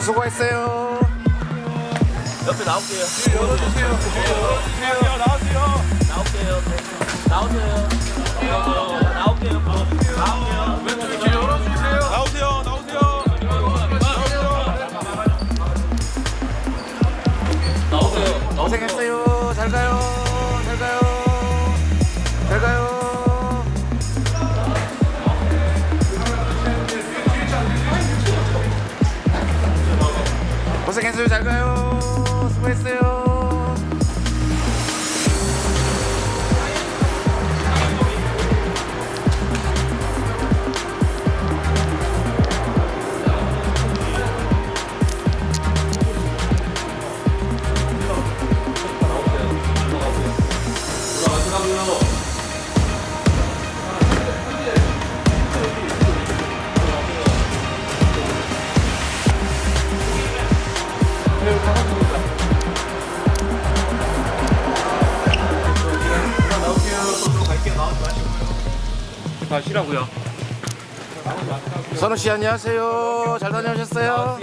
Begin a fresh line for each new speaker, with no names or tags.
수고했어요.
옆에 나올게요. 열어주세요. 열어주세요. 나오세요.
잘 가요. 잘 가요. 잘 가요. 고생했어요. 잘 가요. 수고했어요.
다 쉬라고요.
선우 씨 안녕하세요. 잘
다녀오셨어요?